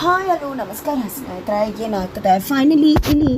Hi hello ನಮಸ್ಕಾರ ಸ್ನೇಹಿತರೆ, ಏನಾಗ್ತದೆ? ಫೈನಲಿ ಇಲ್ಲಿ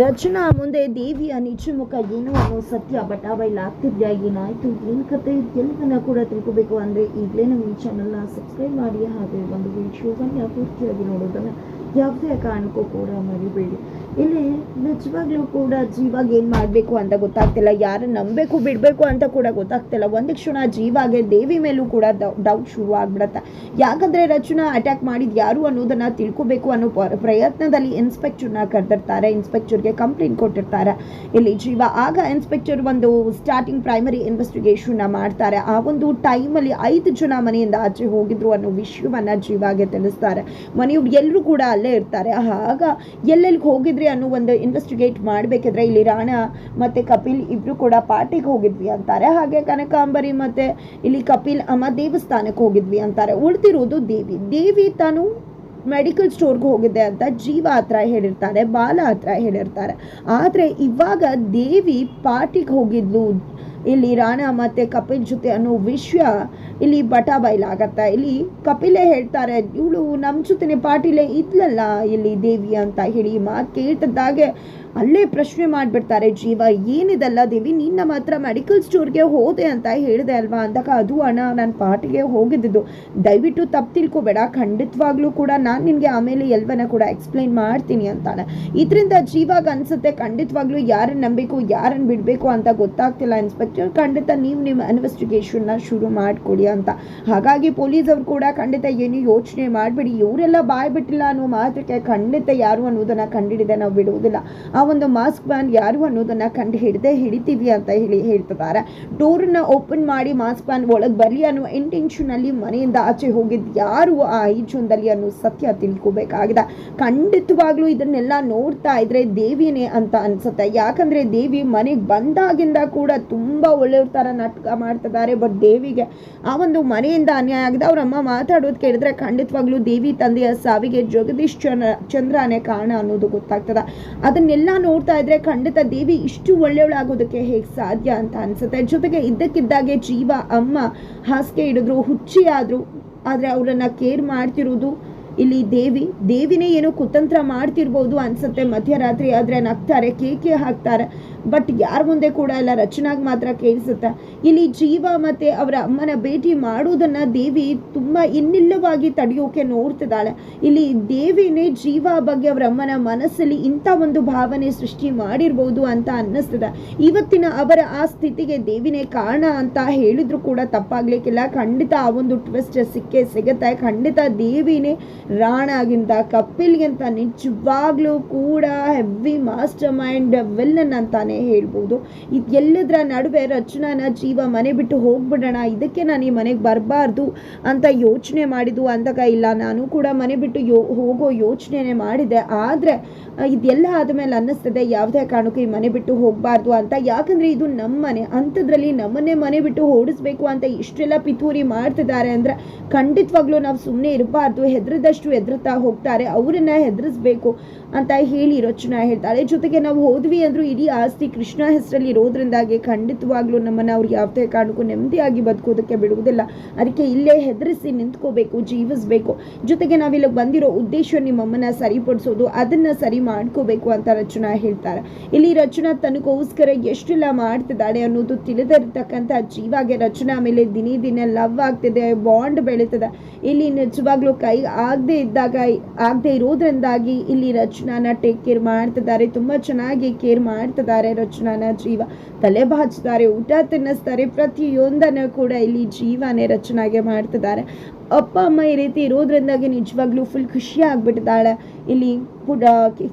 ರಚನಾ ಮುಂದೆ ದೇವಿಯ ನಿಜ ಮುಖ ಏನು ಅನ್ನೋ ಸತ್ಯ ಬಟಾಬೈಲಾಗ್ತಿದ್ಯಾ ಏನಾಯ್ತು, ಏನು ಕತೆ ಎಲ್ಲವನ್ನ ಕೂಡ ತಿಳ್ಕೊಬೇಕು ಅಂದರೆ ಈಗಲೇ ನಮ್ಮ ಈ ಚಾನಲ್ನ ಸಬ್ಸ್ಕ್ರೈಬ್ ಮಾಡಿ, ಹಾಗೆ ಒಂದು ವಿಡಿಯೋವನ್ನು ಪೂರ್ತಿಯಾಗಿ ನೋಡೋದನ್ನು ಯಾವುದೇ ಕಾರಣಕ್ಕೂ ಕೂಡ ಮರಿಬೇಡಿ. ಇಲ್ಲಿ ನಿಜವಾಗ್ಲೂ ಕೂಡ ಜೀವಾಗ ಏನು ಮಾಡಬೇಕು ಅಂತ ಗೊತ್ತಾಗ್ತಿಲ್ಲ, ಯಾರು ನಂಬಬೇಕು ಬಿಡಬೇಕು ಅಂತ ಕೂಡ ಗೊತ್ತಾಗ್ತಿಲ್ಲ. ಒಂದು ಕ್ಷಣ ಜೀವಾಗೆ ದೇವಿ ಮೇಲೂ ಕೂಡ ಡೌಟ್ ಶುರು ಆಗ್ಬಿಡತ್ತೆ. ಯಾಕಂದ್ರೆ ರಚನಾ ಅಟ್ಯಾಕ್ ಮಾಡಿದ್ ಯಾರು ಅನ್ನೋದನ್ನ ತಿಳ್ಕೋಬೇಕು ಅನ್ನೋ ಪ್ರಯತ್ನದಲ್ಲಿ ಇನ್ಸ್ಪೆಕ್ಟರ್ನ ಕರೆದಿರ್ತಾರೆ ಇನ್ಸ್ಪೆಕ್ಟರ್ಗೆ ಕಂಪ್ಲೇಂಟ್ ಕೊಟ್ಟಿರ್ತಾರೆ. ಇಲ್ಲಿ ಜೀವ, ಆಗ ಇನ್ಸ್ಪೆಕ್ಟರ್ ಒಂದು ಸ್ಟಾರ್ಟಿಂಗ್ ಪ್ರೈಮರಿ ಇನ್ವೆಸ್ಟಿಗೇಷನ್ ಮಾಡ್ತಾರೆ. ಆ ಒಂದು ಟೈಮಲ್ಲಿ ಐದು ಜನ ಮನೆಯಿಂದ ಆಚೆ ಹೋಗಿದ್ರು ಅನ್ನೋ ವಿಷಯವನ್ನ ಜೀವಾಗೆ ತಿಳಿಸ್ತಾರೆ. ಮನೆಯವ್ರು ಎಲ್ಲರೂ ಕೂಡ ಅಲ್ಲೇ ಇರ್ತಾರೆ. ಆಗ ಎಲ್ಲೆಲ್ಲಿ ಹೋಗಿದ್ರಿ ಅನ್ನೋ ಒಂದು ಇನ್ವೆಸ್ಟಿಗೇಟ್ ಮಾಡಬೇಕಿದ್ರೆ ಇಲ್ಲಿ ರಾಣ ಮತ್ತೆ ಕಪಿಲ್ ಇಬ್ಬರು ಕೂಡ ಪಾರ್ಟಿಗೆ ಹೋಗಿದ್ವಿ ಅಂತಾರೆ. ಹಾಗೆ ಕನಕಾಂಬರಿ ಮತ್ತೆ ಇಲ್ಲಿ ಕಪಿಲ್ ಅಮ್ಮ ದೇವಸ್ಥಾನಕ್ಕೆ ಹೋಗಿದ್ವಿ ಅಂತಾರೆ. ಉಳ್ತಿರೋದು ದೇವಿ. ದೇವಿ ತಾನು ಮೆಡಿಕಲ್ ಸ್ಟೋರ್ಗೆ ಹೋಗಿದ್ದೆ ಅಂತ ಜೀವ ಹತ್ರ ಹೇಳಿರ್ತಾರೆ, ಬಾಲ ಹತ್ರ ಹೇಳಿರ್ತಾರೆ. ಆದರೆ ಇವಾಗ ದೇವಿ ಪಾರ್ಟಿಗೆ ಹೋಗಿದ್ಲು. ಇಲ್ಲಿ ರಾಣ ಮತ್ತು ಕಪಿಲ್ ಜೊತೆ ಅನ್ನೋ ವಿಷಯ ಇಲ್ಲಿ ಬಟ ಬಯಲಾಗತ್ತೆ ಇಲ್ಲಿ ಕಪಿಲೇ ಹೇಳ್ತಾರೆ, ಇವಳು ನಮ್ಮ ಜೊತೆನೆ ಪಾರ್ಟಿಲೇ ಇದ್ಲಲ್ಲ ಇಲ್ಲಿ ದೇವಿ ಅಂತ ಹೇಳಿ ಮಾತು ಕೇಳ್ತಿದ್ದಾಗೆ ಅಲ್ಲೇ ಪ್ರಶ್ನೆ ಮಾಡಿಬಿಡ್ತಾರೆ, ಜೀವ, ಏನಿದೆಲ್ಲ ದೇವಿ, ನಿನ್ನ ನಮ್ಮ ಹತ್ರ ಮೆಡಿಕಲ್ ಸ್ಟೋರ್ಗೆ ಹೋದೆ ಅಂತ ಹೇಳಿದೆ ಅಲ್ವಾ? ಅಂದಾಗ ಅದು ಅಣ್ಣ, ನಾನು ಪಾರ್ಟಿಗೆ ಹೋಗಿದ್ದಿದ್ದು ದಯವಿಟ್ಟು ತಪ್ಪು ತಿಳ್ಕೊಬೇಡ. ಖಂಡಿತವಾಗ್ಲೂ ಕೂಡ ನಾನು ನಿನಗೆ ಆಮೇಲೆ ಎಲ್ವನ್ನ ಕೂಡ ಎಕ್ಸ್ಪ್ಲೈನ್ ಮಾಡ್ತೀನಿ ಅಂತಾನೆ. ಇದರಿಂದ ಜೀವಾಗ ಅನ್ಸುತ್ತೆ, ಖಂಡಿತವಾಗ್ಲೂ ಯಾರನ್ನು ನಂಬಬೇಕು ಯಾರನ್ನು ಬಿಡಬೇಕು ಅಂತ ಗೊತ್ತಾಗ್ತಿಲ್ಲ ಇನ್ಸ್ಪೆಕ್ಟರ್ ಖಂಡಿತ ನೀವು ನಿಮ್ಮ ಇನ್ವೆಸ್ಟಿಗೇಷನ್ನ ಶುರು ಮಾಡಿಕೊಡಿ ಅಂತ. ಹಾಗಾಗಿ ಪೊಲೀಸ್ ಅವ್ರು ಕೂಡ ಖಂಡಿತ ಏನು ಯೋಚನೆ ಮಾಡಬೇಡಿ. ಇವರೆಲ್ಲ ಬಾಯ್ ಬಿಟ್ಟಿಲ್ಲ ಅನ್ನೋ ಮಾತ್ರಕ್ಕೆ ಖಂಡಿತ ಯಾರು ಅನ್ನೋದನ್ನು ಕಂಡಿಡಿದೆ, ನಾವು ಬಿಡುವುದಿಲ್ಲ. ಆ ಒಂದು ಮಾಸ್ಕ್ ಬ್ಯಾನ್ ಯಾರು ಅನ್ನೋದನ್ನು ಕಂಡು ಹಿಡಿದೇ ಹಿಡಿತೀವಿ ಅಂತ ಹೇಳಿ ಹೇಳ್ತಿದ್ದಾರೆ. ಡೋರನ್ನ ಓಪನ್ ಮಾಡಿ ಮಾಸ್ಕ್ ಬ್ಯಾನ್ ಒಳಗೆ ಬರಲಿ ಅನ್ನೋ ಇಂಟೆನ್ಷನ್ ಅಲ್ಲಿ ಮನೆಯಿಂದ ಆಚೆ ಹೋಗಿದ್ದು ಯಾರು ಆ ಐದು ಅನ್ನೋ ಸತ್ಯ ತಿಳ್ಕೋಬೇಕಾಗಿದೆ. ಖಂಡಿತವಾಗ್ಲೂ ಇದನ್ನೆಲ್ಲ ನೋಡ್ತಾ ಇದ್ರೆ ದೇವಿನೇ ಅಂತ ಅನ್ಸುತ್ತೆ. ಯಾಕಂದ್ರೆ ದೇವಿ ಮನೆಗೆ ಬಂದಾಗಿಂದ ಕೂಡ ತುಂಬಾ ಒಳ್ಳೆಯವ್ರ ತರ ನಾಟಕ ಮಾಡ್ತಿದ್ದಾರೆ. ಬಟ್ ದೇವಿಗೆ ಆ ಒಂದು ಮನೆಯಿಂದ ಅನ್ಯಾಯ ಆಗಿದೆ ಅವ್ರ ಅಮ್ಮ ಮಾತಾಡೋದು ಕೇಳಿದ್ರೆ ಖಂಡಿತವಾಗ್ಲೂ ದೇವಿ ತಂದೆಯ ಸಾವಿಗೆ ಜಗದೀಶ್ ಚಂದ್ರ ಚಂದ್ರನೇ ಕಾರಣ ಅನ್ನೋದು ಗೊತ್ತಾಗ್ತದೆ. ಅದನ್ನೆಲ್ಲ ನೋಡ್ತಾ ಇದ್ರೆ ಖಂಡಿತ ದೇವಿ ಇಷ್ಟು ಒಳ್ಳೆಯವಳಾಗೋದಕ್ಕೆ ಹೇಗೆ ಸಾಧ್ಯ ಅಂತ ಅನ್ಸುತ್ತೆ. ಜೊತೆಗೆ ಇದ್ದಕ್ಕಿದ್ದಾಗೆ ಜೀವ, ಅಮ್ಮ ಹಾಸಿಗೆ ಹಿಡಿದ್ರು, ಹುಚ್ಚಿ ಆದ್ರು, ಆದ್ರೆ ಅವರನ್ನು ಕೇರ್ ಮಾಡ್ತಿರೋದು ಇಲ್ಲಿ ದೇವಿ, ದೇವಿನೇ ಏನೋ ಕುತಂತ್ರ ಮಾಡ್ತಿರ್ಬೋದು ಅನ್ಸುತ್ತೆ. ಮಧ್ಯರಾತ್ರಿ ಆದ್ರೆ ನಗ್ತಾರೆ, ಕೇಕೆ ಹಾಕ್ತಾರೆ. ಬಟ್ ಯಾರ ಮುಂದೆ ಕೂಡ ಇಲ್ಲ ರಚನಾಗ್ ಮಾತ್ರ ಕೇಳಿಸುತ್ತೆ. ಇಲ್ಲಿ ಜೀವ ಮತ್ತೆ ಅವರ ಅಮ್ಮನ ಭೇಟಿ ಮಾಡೋದನ್ನ ದೇವಿ ತುಂಬಾ ಇನ್ನಿಲ್ಲವಾಗಿ ತಡೆಯೋಕೆ ನೋಡ್ತಿದ್ದಾಳೆ. ಇಲ್ಲಿ ದೇವಿನೇ ಜೀವ ಬಗ್ಗೆ ಅವರ ಅಮ್ಮನ ಮನಸ್ಸಲ್ಲಿ ಇಂಥ ಒಂದು ಭಾವನೆ ಸೃಷ್ಟಿ ಮಾಡಿರ್ಬೋದು ಅಂತ ಅನ್ನಿಸ್ತದೆ. ಇವತ್ತಿನ ಅವರ ಆ ಸ್ಥಿತಿಗೆ ದೇವಿನೇ ಕಾರಣ ಅಂತ ಹೇಳಿದ್ರು ಕೂಡ ತಪ್ಪಾಗ್ಲಿಕ್ಕಿಲ್ಲ. ಖಂಡಿತ ಆ ಒಂದು ಟ್ವಿಸ್ಟ್ ಸಿಕ್ಕೇ ಸಿಗುತ್ತೆ. ಖಂಡಿತ ದೇವಿನೇ ರಾಣಾಗಿಂತ ಕಪಿಲ್ಗಿಂತ ನಿಜವಾಗ್ಲೂ ಕೂಡ ಹೆವಿ ಮಾಸ್ಟರ್ ಮೈಂಡ್ ವಿಲ್ಲನ್ ಅಂತಾನೆ ಹೇಳ್ಬೋದು. ಇದು ಎಲ್ಲದರ ನಡುವೆ ರಚನಾನ ಜೀವ ಮನೆ ಬಿಟ್ಟು ಹೋಗ್ಬಿಡೋಣ, ಇದಕ್ಕೆ ನಾನು ಈ ಮನೆಗೆ ಬರಬಾರ್ದು ಅಂತ ಯೋಚನೆ ಮಾಡಿದ್ದು ಅಂದಾಗ ಇಲ್ಲ. ನಾನು ಕೂಡ ಮನೆ ಬಿಟ್ಟು ಯೋ, ಹೋಗೋ ಯೋಚನೆನೇ ಮಾಡಿದೆ. ಆದರೆ, ಇದೆಲ್ಲ ಆದಮೇಲೆ ಅನ್ನಿಸ್ತದೆ, ಯಾವುದೇ ಕಾರಣಕ್ಕೂ ಈ ಮನೆ ಬಿಟ್ಟು ಹೋಗಬಾರ್ದು ಅಂತ. ಯಾಕಂದ್ರೆ ಇದು ನಮ್ಮ ಮನೆ ಅಂಥದ್ರಲ್ಲಿ ನಮ್ಮನ್ನೇ ಮನೆ ಬಿಟ್ಟು ಓಡಿಸ್ಬೇಕು ಅಂತ ಇಷ್ಟೆಲ್ಲ ಪಿತೂರಿ ಮಾಡ್ತಿದ್ದಾರೆ ಅಂದರೆ ಖಂಡಿತವಾಗ್ಲೂ ನಾವು ಸುಮ್ಮನೆ ಇರಬಾರ್ದು. ಹೆದರದಷ್ಟು ಹೆದರ್ತಾ ಹೋಗ್ತಾರೆ, ಅವರನ್ನ ಹೆದರಿಸ್ಬೇಕು ಅಂತ ಹೇಳಿ ರಚನಾ ಹೇಳ್ತಾಳೆ ಜೊತೆಗೆ ನಾವು ಹೋದ್ವಿ ಅಂದ್ರೂ ಇಡೀ ಆಸ್ತಿ ಕೃಷ್ಣ ಹೆಸರಲ್ಲಿ ಇರೋದ್ರಿಂದಾಗಿ ಖಂಡಿತವಾಗ್ಲೂ ನಮ್ಮನ್ನ ಅವ್ರಿಗೆ ಯಾವುದೇ ಕಾರಣಕ್ಕೂ ನೆಮ್ಮದಿಯಾಗಿ ಬದುಕೋದಕ್ಕೆ ಬಿಡುವುದಿಲ್ಲ. ಅದಕ್ಕೆ ಇಲ್ಲೇ ಹೆದರಿಸಿ ನಿಂತ್ಕೋಬೇಕು, ಜೀವಿಸ್ಬೇಕು. ಜೊತೆಗೆ ನಾವಿಲ್ಲಿ ಬಂದಿರೋ ಉದ್ದೇಶ ನಿಮ್ಮಮ್ಮನ ಸರಿಪಡಿಸೋದು, ಅದನ್ನ ಸರಿ ಮಾಡ್ಕೋಬೇಕು ಅಂತ ರಚನಾ ಹೇಳ್ತಾರೆ. ಇಲ್ಲಿ ರಚನಾ ತನಗೋಸ್ಕರ ಎಷ್ಟೆಲ್ಲ ಮಾಡ್ತಿದ್ದಾಳೆ ಅನ್ನೋದು ತಿಳಿದಿರ್ತಕ್ಕಂಥ ಜೀವಾಗೆ ರಚನಾ ಮೇಲೆ ದಿನೇ ದಿನ ಲವ್ ಆಗ್ತಿದೆ, ಬಾಂಡ್ ಬೆಳೀತದೆ. ಇಲ್ಲಿ ನಿಜವಾಗ್ಲೂ ಕೈ ಆಗದೆ ಇದ್ದಾಗ, ಆಗದೆ ಇರೋದ್ರಿಂದಾಗಿ ಇಲ್ಲಿ ರಚನಾನ ಟೇಕ್ ಕೇರ್ ಮಾಡ್ತಿದ್ದಾರೆ. ತುಂಬ ಚೆನ್ನಾಗಿ ಕೇರ್ ಮಾಡ್ತಿದ್ದಾರೆ ರಚನಾನ ಜೀವ. ತಲೆ ಬಾಚ್ತಾರೆ, ಊಟ ತಿನ್ನಿಸ್ತಾರೆ, ಪ್ರತಿಯೊಂದನ್ನು ಕೂಡ ಇಲ್ಲಿ ಜೀವನೇ ರಚನಾಗೆ ಮಾಡ್ತಿದ್ದಾರೆ. ಅಪ್ಪ, ಅಮ್ಮ ಈ ರೀತಿ ಇರೋದ್ರಿಂದಾಗಿ ನಿಜವಾಗ್ಲೂ ಫುಲ್ ಖುಷಿ ಆಗ್ಬಿಟ್ಟಿದ್ದಾಳೆ. ಇಲ್ಲಿ ಪುಟ,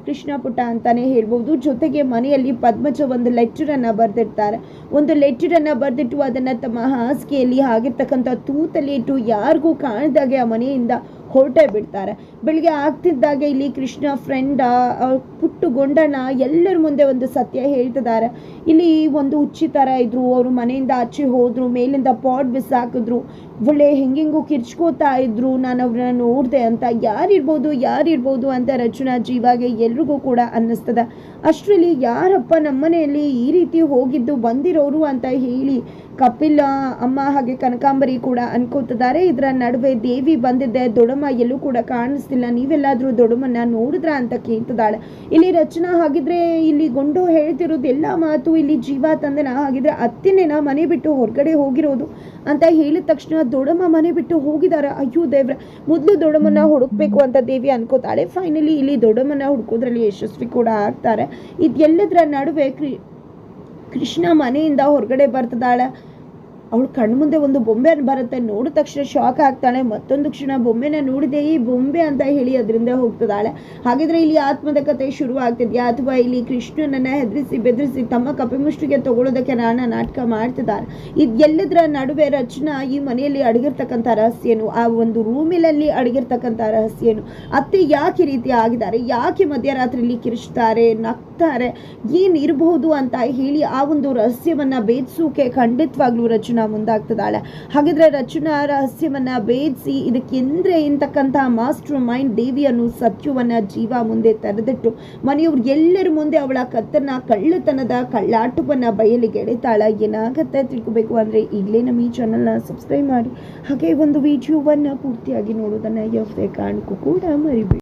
ಕೃಷ್ಣ ಪುಟ ಅಂತಾನೆ ಹೇಳ್ಬೋದು. ಜೊತೆಗೆ ಮನೆಯಲ್ಲಿ ಪದ್ಮಜ ಒಂದು ಲೆಟರನ್ನು ಬರೆದಿರ್ತಾರೆ ಒಂದು ಲೆಟರನ್ನು ಬರೆದಿಟ್ಟು ಅದನ್ನು ತಮ್ಮ ಹಾಸಿಗೆಯಲ್ಲಿ ಆಗಿರ್ತಕ್ಕಂಥ ತೂತಲ್ಲಿ ಇಟ್ಟು ಯಾರಿಗೂ ಕಾಣ್ದಾಗೆ ಆ ಮನೆಯಿಂದ ಹೊರಟೇ ಬಿಡ್ತಾರೆ. ಬೆಳಿಗ್ಗೆ ಆಗ್ತಿದ್ದಾಗೆ ಇಲ್ಲಿ ಕೃಷ್ಣ ಫ್ರೆಂಡ ಪುಟ್ಟು ಗೊಂಡಣ್ಣ ಎಲ್ಲರ ಮುಂದೆ ಒಂದು ಸತ್ಯ ಹೇಳ್ತಿದ್ದಾರೆ. ಇಲ್ಲಿ ಒಂದು ಹುಚ್ಚಿ ಥರ ಇದ್ರು, ಅವರು ಮನೆಯಿಂದ ಆಚೆ ಹೋದರು, ಮೇಲಿಂದ ಪಾಟ್ ಬಿಸಾಕಿದ್ರು. ಒಳ್ಳೆ ಹೆಂಗೆಂಗೋ ಕಿರ್ಚ್ಕೋತಾ ಇದ್ರು, ನಾನು ಅವ್ರನ್ನ ನೋಡಿದೆ ಅಂತ. ಯಾರಿರ್ಬೋದು ಯಾರಿರ್ಬೋದು ಅಂತ ರಚನಾ ಜೀವಾಗೆ ಎಲ್ರಿಗೂ ಕೂಡ ಅನ್ನಿಸ್ತದ. ಅಷ್ಟರಲ್ಲಿ ಯಾರಪ್ಪ ನಮ್ಮನೆಯಲ್ಲಿ ಈ ರೀತಿ ಹೋಗಿದ್ದು ಬಂದಿರೋರು ಅಂತ ಹೇಳಿ ಕಪಿಲ, ಅಮ್ಮ ಹಾಗೆ ಕನಕಾಂಬರಿ ಕೂಡ ಅನ್ಕೋತಿದ್ದಾರೆ. ಇದರ ನಡುವೆ ದೇವಿ ಬಂದಿದ್ದೆ ದೊಡಮ್ಮ ಎಲ್ಲೂ ಕೂಡ ಕಾಣಿಸ್ತಿಲ್ಲ. ನೀವೆಲ್ಲಾದರೂ ದೊಡಮ್ಮನ್ನ ನೋಡಿದ್ರ ಅಂತ ಕೇಳ್ತಿದ್ದಾಳೆ. ಇಲ್ಲಿ ರಚನಾ ಹಾಗಿದ್ರೆ ಇಲ್ಲಿ ಗೊಂಡು ಹೇಳ್ತಿರೋದು ಎಲ್ಲ ಮಾತು ಇಲ್ಲಿ ಜೀವ ತಂದೆನ ಹಾಗಿದ್ರೆ ಅತ್ತಿನೇನ ಮನೆ ಬಿಟ್ಟು ಹೊರಗಡೆ ಹೋಗಿರೋದು ಅಂತ ಹೇಳಿದ ತಕ್ಷಣ ದೊಡಮ್ಮ ಮನೆ ಬಿಟ್ಟು ಹೋಗಿದ್ದಾರೆ ಅಯ್ಯೋ ದೇವ್ರ, ಮೊದಲು ದೊಡಮ್ಮನ ಹುಡುಕ್ಬೇಕು ಅಂತ ದೇವಿ ಅನ್ಕೋತಾಳೆ. ಫೈನಲಿ ಇಲ್ಲಿ ದೊಡಮ್ಮನ ಹುಡುಕೋದ್ರಲ್ಲಿ ಯಶಸ್ವಿ ಕೂಡ ಆಗ್ತಾರೆ. ಇದೆಲ್ಲದರ ನಡುವೆ ಕೃಷ್ಣ ಮನೆಯಿಂದ ಹೊರಗಡೆ ಬರ್ತದಾಳೆ ಅವಳು ಕಣ್ಮುಂದೆ ಒಂದು ಬೊಂಬೆ ಬರುತ್ತೆ, ನೋಡಿದ ತಕ್ಷಣ ಶಾಕ್ ಆಗ್ತಾಳೆ, ಮತ್ತೊಂದು ಕ್ಷಣ ಬೊಂಬೆನ ನೋಡಿದೆ, ಈ ಬೊಂಬೆ ಅಂತ ಹೇಳಿ ಅದರಿಂದ ಹೋಗ್ತದಾಳೆ. ಹಾಗಿದ್ರೆ ಇಲ್ಲಿ ಆತ್ಮದ ಕಥೆ ಶುರು ಆಗ್ತಿದ್ಯಾ ಅಥವಾ ಇಲ್ಲಿ ಕೃಷ್ಣನನ್ನ ಹೆದರಿಸಿ ಬೆದರಿಸಿ ತಮ್ಮ ಕಪಿಮುಷ್ಟಿಗೆ ತಗೊಳ್ಳೋದಕ್ಕೆ ನಾನು ನಾಟಕ ಮಾಡ್ತಿದ್ದಾರೆ ಇದೆಲ್ಲದರ ನಡುವೆ ರಚನಾ ಈ ಮನೆಯಲ್ಲಿ ಅಡಗಿರ್ತಕ್ಕಂಥ ರಹಸ್ಯನು, ಆ ಒಂದು ರೂಮಿನಲ್ಲಿ ಅಡಗಿರ್ತಕ್ಕಂಥ ರಹಸ್ಯನು. ಅತ್ತೆ ಯಾಕೆ ರೀತಿ ಆಗಿದ್ದಾರೆ? ಯಾಕೆ ಮಧ್ಯರಾತ್ರಿಯಲ್ಲಿ ಕಿರಿಸ್ತಾರೆ ನಗ್ತಾರೆ? ಏನ್ ಇರಬಹುದು ಅಂತ ಹೇಳಿ ಆ ಒಂದು ರಹಸ್ಯವನ್ನ ಭೇದಿಸೋಕೆ ಖಂಡಿತವಾಗ್ಲೂ ರಚನಾ ಮುಂದಾಗ್ತದಾಳೆ ಹಾಗಿದ್ರೆ ರಚನಾ ರಹಸ್ಯವನ್ನ ಭೇದಿಸಿ ಇದಕ್ಕೆಂದ್ರೆ ಇಂತಕ್ಕಂತಹ ಮಾಸ್ಟರ್ ಮೈಂಡ್ ದೇವಿಯನ್ನು ಸತ್ಯವನ್ನ ಜೀವ ಮುಂದೆ ತೆರೆದಿಟ್ಟು ಮನೆಯವ್ರ ಎಲ್ಲರ ಮುಂದೆ ಅವಳ ಕತ್ತನ್ನ, ಕಳ್ಳತನದ ಕಳ್ಳಾಟವನ್ನ ಬಯಲಿಗೆ ಎಳೆತಾಳ. ಏನಾಗತ್ತೆ ತಿಳ್ಕೊಬೇಕು ಅಂದ್ರೆ ಇಲ್ಲೇ ನಮ್ಮ ಈ ಚಾನಲ್ನ ಸಬ್ಸ್ಕ್ರೈಬ್ ಮಾಡಿ. ಹಾಗೆ ಒಂದು ವಿಡಿಯೋವನ್ನ ಪೂರ್ತಿಯಾಗಿ ನೋಡೋದನ್ನ ಯಾವುದೇ ಕಾರಣಕ್ಕೂ ಕೂಡ ಮರಿಬೇಡಿ.